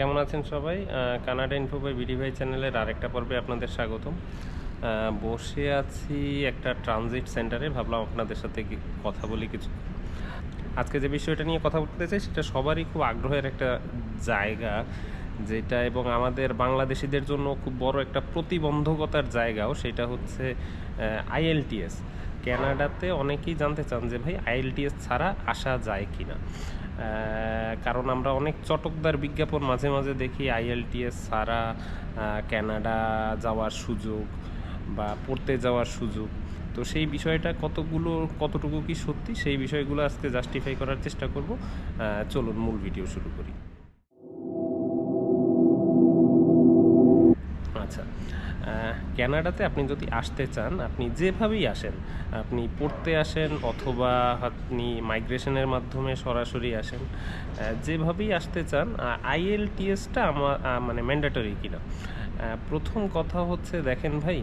কেমন আছেন সবাই? কানাডা ইনফো বাই বিডি ভাই চ্যানেলের আরেকটা পর্বে আপনাদের স্বাগতম। বসে আছি একটা ট্রানজিট সেন্টারে ভাবলাম আপনাদের সাথে কথা বলি কিছু। আজকে যে বিষয়টা নিয়ে কথা বলতে চাই, সেটা সবারই খুব আগ্রহের একটা জায়গা, যেটা এবং আমাদের বাংলাদেশিদের জন্য খুব বড় একটা প্রতিবন্ধকতার জায়গাও, সেটা হচ্ছে আইএলটিএস ক্যানাডাতে অনেকেই জানতে চান যে, ভাই আইএলটিএস ছাড়া আসা যায় কি না কারণ আমরা অনেক চটকদার বিজ্ঞাপন মাঝে মাঝে দেখি আইএলটিএস সারা ক্যানাডা যাওয়ার সুযোগ বা পড়তে যাওয়ার সুযোগ। তো সেই বিষয়টা কতগুলো, কতটুকু কি সত্যি সেই বিষয়গুলো আজকে জাস্টিফাই করার চেষ্টা করব। চলুন মূল ভিডিও শুরু করি। আচ্ছা ক্যানাডাতে আপনি যদি আসতে চান, আপনি যেভাবেই আসেন, আপনি পড়তে আসেন অথবা আপনি মাইগ্রেশনের মাধ্যমে সরাসরি আসেন যেভাবেই আসতে চান আইএলটিএসটা আমার মানে ম্যান্ডেটরি কিনা। প্রথম কথা হচ্ছে, দেখেন ভাই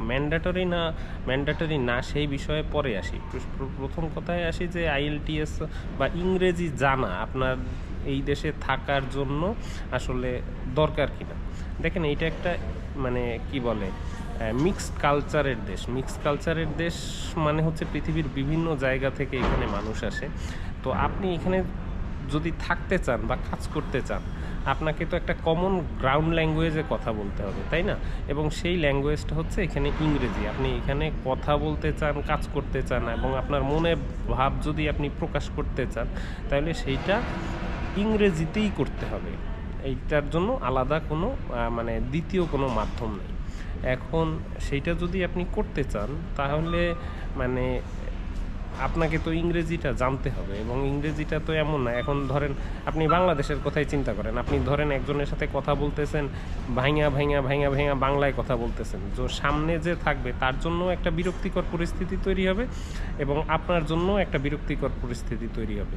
ম্যান্ডেটরি না ম্যান্ডেটরি না সেই বিষয়ে পরে আসি। প্র- প্র- প্রথম কথায় আসি যে আইএলটিএস বা ইংরেজি জানা আপনার এই দেশে থাকার জন্য আসলে দরকার কিনা। দেখেন, এইটা একটা মানে কি বলে মিক্সড কালচারের দেশ। মিক্সড কালচারের দেশ মানে হচ্ছে পৃথিবীর বিভিন্ন জায়গা থেকে এখানে মানুষ আসে। তো আপনি এখানে যদি থাকতে চান বা কাজ করতে চান, আপনাকে তো একটা কমন গ্রাউন্ড ল্যাঙ্গুয়েজে কথা বলতে হবে, তাই না? এবং সেই ল্যাঙ্গুয়েজটা হচ্ছে এখানে ইংরেজি। আপনি এখানে কথা বলতে চান, কাজ করতে চান এবং আপনার মনে ভাব যদি আপনি প্রকাশ করতে চান, তাহলে সেইটা ইংরেজিতেই করতে হবে। এইটার জন্য আলাদা কোনো মানে দ্বিতীয় কোনো মাধ্যম নেই। এখন সেইটা যদি আপনি করতে চান, তাহলে মানে আপনাকে তো ইংরেজিটা জানতে হবে এবং ইংরেজিটা তো এমন না। এখন ধরেন আপনি বাংলাদেশের কথাই চিন্তা করেন। আপনি ধরেন একজনের সাথে কথা বলতেছেন, ভাইঙা ভাইঙা ভাইঙা ভাইঙা বাংলায় কথা বলতেছেন। তো সামনে যে থাকবে, তার জন্য একটা বিরক্তিকর পরিস্থিতি তৈরি হবে এবং আপনার জন্য একটা বিরক্তিকর পরিস্থিতি তৈরি হবে।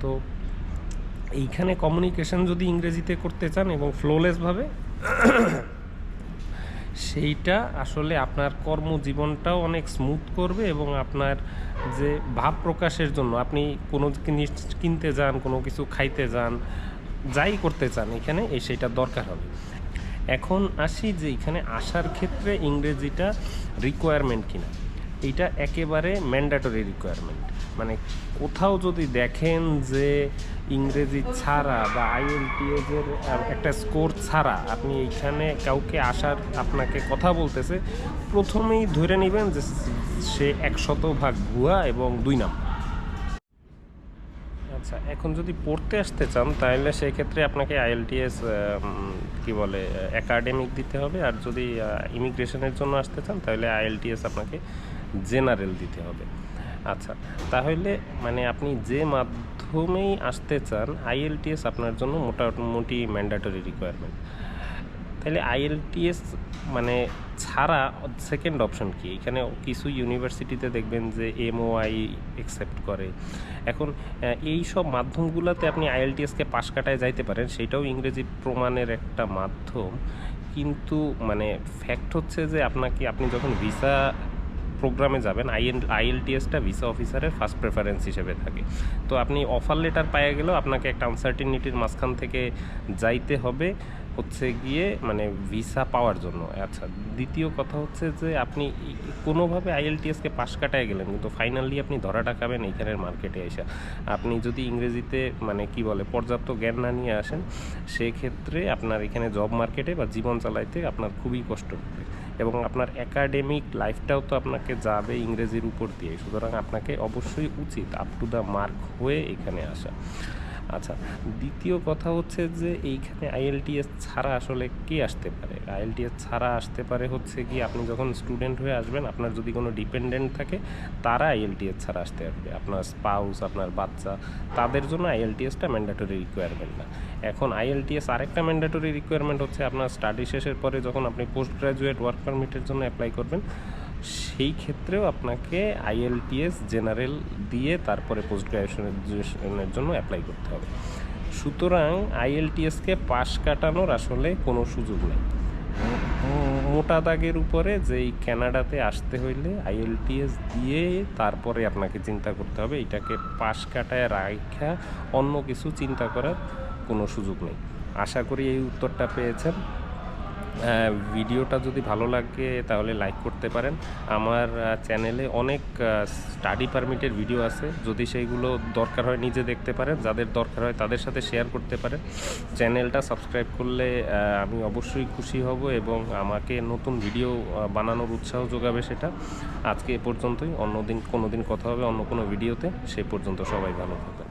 তো এইখানে কমিউনিকেশন যদি ইংরেজিতে করতে চান এবং ফ্লোলেসভাবে সেইটা আসলে আপনার কর্মজীবনটাও অনেক স্মুথ করবে এবং আপনার যে ভাব প্রকাশের জন্য, আপনি কোনো জিনিস কিনতে যান, কোনো কিছু খাইতে যান, যাই করতে চান, এখানে এই সেইটা দরকার হবে। এখন আসি যে এখানে আসার ক্ষেত্রে ইংরেজিটা রিকোয়ারমেন্ট কিনা। এইটা একেবারে ম্যান্ডেটরি রিকোয়ারমেন্ট মানে কোথাও যদি দেখেন যে ইংরেজি ছাড়া বা আইএলটিএস এর একটা স্কোর ছাড়া আপনি এইখানে কাউকে আসার আপনাকে কথা বলতেছে, প্রথমেই ধরে নেবেন যে সে একশত ভাগ ভুয়া এবং দুই নাম আচ্ছা এখন যদি পড়তে আসতে চান, তাহলে সেই ক্ষেত্রে আপনাকে আইএলটিএস কি বলে একাডেমিক দিতে হবে। আর যদি ইমিগ্রেশনের জন্য আসতে চান, তাহলে আইএলটিএস আপনাকে জেনারেল দিতে হবে। আচ্ছা তাহলে মানে আপনি যে মাধ্যমেই আসতে চান আইএলটিএস আপনার জন্য মোটামুটি ম্যান্ডেটরি রিকোয়ারমেন্ট তাহলে আইএলটিএস মানে ছাড়া সেকেন্ড অপশন কি? এখানে কিছু ইউনিভার্সিটিতে দেখবেন যে এমওআই একসেপ্ট করে। এখন এই সব মাধ্যমগুলোতে আপনি আইএলটিএসকে পাশ কাটায় যাইতে পারেন, সেটাও ইংরেজি প্রমাণের একটা মাধ্যম। কিন্তু মানে ফ্যাক্ট হচ্ছে যে আপনাকে আপনি যখন ভিসা প্রোগ্রামে যাবেন আইএন আইএলটিএসটা ভিসা অফিসারের ফার্স্ট প্রেফারেন্স হিসেবে থাকে। তো আপনি অফার লেটার পাইয়ে গেলেও আপনাকে একটা আনসার্টিনিটির মাঝখান থেকে যাইতে হবে, হচ্ছে গিয়ে মানে ভিসা পাওয়ার জন্য। আচ্ছা দ্বিতীয় কথা হচ্ছে যে আপনি কোনোভাবে আইএলটিএসকে পাশ কাটায় গেলেন, কিন্তু ফাইনালি আপনি ধরাটা খাবেন এইখানের মার্কেটে এসে। আপনি যদি ইংরেজিতে মানে কি বলে, পর্যাপ্ত জ্ঞান না নিয়ে আসেন, সেক্ষেত্রে আপনার এখানে জব মার্কেটে বা জীবন চালাইতে আপনার খুবই কষ্ট হবে। এবং আপনার একাডেমিক লাইফটাও তো আপনাকে যাবে ইংরেজির উপর দিয়ে। সুতরাং আপনাকে অবশ্যই উচিত আপ টু দ্য মার্ক হয়ে এখানে আসা। আচ্ছা দ্বিতীয় কথা হচ্ছে যে এইখানে আইএলটিএস ছাড়া আসলে কে আসতে পারে? আইএলটিএস ছাড়া আসতে পারে হচ্ছে কি আপনি যখন স্টুডেন্ট হয়ে আসবেন, আপনার যদি কোনো ডিপেন্ডেন্ট থাকে, তারা আইএলটিএস ছাড়া আসতে পারবে। আপনার স্পাউস আপনার বাচ্চা, তাদের জন্য আইএলটিএসটা ম্যান্ডেটরি রিকোয়ারমেন্ট না। এখন আইএলটিএস আরেকটা ম্যান্ডেটরি রিকোয়ারমেন্ট হচ্ছে আপনার স্টাডি শেষের পরে যখন আপনি পোস্ট গ্রাজুয়েট ওয়ার্ক পারমিটের জন্য অ্যাপ্লাই করবেন সেই ক্ষেত্রেও আপনাকে আইএলটিএস জেনারেল দিয়ে তারপরে পোস্ট গ্রাজুয়েশনের জন্য অ্যাপ্লাই করতে হবে। সুতরাং আইএলটিএসকে পাশ কাটানোর আসলে কোনো সুযোগ নেই। মোটা দাগের উপরে যে এই ক্যানাডাতে আসতে হইলে আইএলটিএস দিয়ে তারপরে আপনাকে চিন্তা করতে হবে, এটাকে পাশ কাটায় রাখা অন্য কিছু চিন্তা করার কোনো সুযোগ নেই। আশা করি এই উত্তরটা পেয়েছেন। ভিডিওটা যদি ভালো লাগে তাহলে লাইক করতে পারেন। আমার চ্যানেলে অনেক স্টাডি পারমিটের ভিডিও আছে। যদি সেইগুলো দরকার হয় নিজে দেখতে পারেন, যাদের দরকার হয় তাদের সাথে শেয়ার করতে পারেন। চ্যানেলটা সাবস্ক্রাইব করলে আমি অবশ্যই খুশি হব এবং আমাকে নতুন ভিডিও বানানোর উৎসাহ যোগাবে সেটা। আজকে এ পর্যন্তই। অন্যদিন কোনো দিন কথা হবে অন্য কোনো ভিডিওতে সে পর্যন্ত সবাই ভালো থাকবেন।